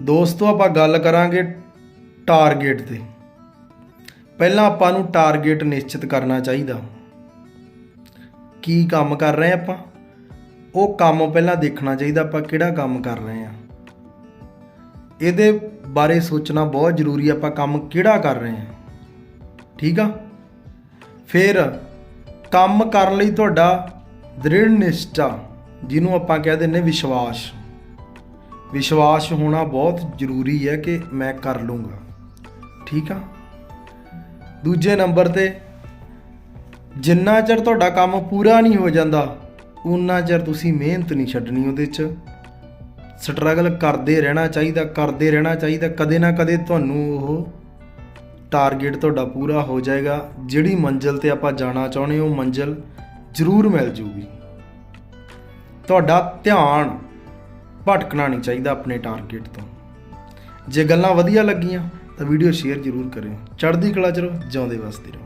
ਦੋਸਤੋ, ਆਪਾਂ ਗੱਲ ਕਰਾਂਗੇ ਟਾਰਗੇਟ ਤੇ। ਪਹਿਲਾਂ ਆਪਾਂ ਨੂੰ ਟਾਰਗੇਟ ਨਿਸ਼ਚਿਤ ਕਰਨਾ ਚਾਹੀਦਾ। ਕੀ ਕੰਮ ਕਰ ਰਹੇ ਆਪਾਂ? ਉਹ ਕੰਮ ਪਹਿਲਾਂ ਦੇਖਣਾ ਚਾਹੀਦਾ ਆਪਾਂ ਕਿਹੜਾ ਕੰਮ ਕਰ ਰਹੇ ਆ ਇਹਦੇ ਬਾਰੇ ਸੋਚਣਾ ਬਹੁਤ ਜ਼ਰੂਰੀ ਆਪਾਂ ਕੰਮ ਕਿਹੜਾ ਕਰ ਰਹੇ ਆ ਠੀਕ ਆ? ਫਿਰ ਕੰਮ ਕਰਨ ਲਈ ਤੁਹਾਡਾ ਦ੍ਰਿੜ ਨਿਸ਼ਚਾ, ਜਿਹਨੂੰ ਆਪਾਂ ਕਹਿ ਦਿੰਨੇ ਵਿਸ਼ਵਾਸ। ਵਿਸ਼ਵਾਸ ਹੋਣਾ ਬਹੁਤ ਜ਼ਰੂਰੀ ਹੈ ਕਿ ਮੈਂ ਕਰ ਲੂੰਗਾ। ਠੀਕ ਆ? ਦੂਜੇ ਨੰਬਰ ਤੇ, ਜਿੰਨਾ ਚਿਰ ਤੁਹਾਡਾ ਕੰਮ ਪੂਰਾ ਨਹੀਂ ਹੋ ਜਾਂਦਾ ਉਨਾ ਚਿਰ ਤੁਸੀਂ ਮਿਹਨਤ ਨਹੀਂ ਛੱਡਣੀ ਉਹਦੇ 'ਚ। ਸਟਰਗਲ ਕਰਦੇ ਰਹਿਣਾ ਚਾਹੀਦਾ, ਕਰਦੇ ਰਹਿਣਾ ਚਾਹੀਦਾ, ਕਦੇ ਨਾ ਕਦੇ ਤੁਹਾਨੂੰ ਉਹ ਟਾਰਗੇਟ ਤੁਹਾਡਾ ਪੂਰਾ ਹੋ ਜਾਏਗਾ। ਜਿਹੜੀ ਮੰਜ਼ਿਲ ਤੇ ਆਪਾਂ ਜਾਣਾ ਚਾਹੁੰਦੇ ਉਹ ਮੰਜ਼ਿਲ ਜ਼ਰੂਰ ਮਿਲ ਜੂਗੀ। ਤੁਹਾਡਾ ਧਿਆਨ ਭਟਕਣਾ ਨਹੀਂ ਚਾਹੀਦਾ ਆਪਣੇ ਟਾਰਗੇਟ ਤੋਂ। ਜੇ ਗੱਲਾਂ ਵਧੀਆ ਲੱਗੀਆਂ ਤਾਂ ਵੀਡੀਓ ਸ਼ੇਅਰ ਜ਼ਰੂਰ ਕਰਿਓ। ਚੜ੍ਹਦੀ ਕਲਾ ਚ ਰਹੋ, ਜਿਉਂਦੇ ਵਸਦੇ ਰਹੋ।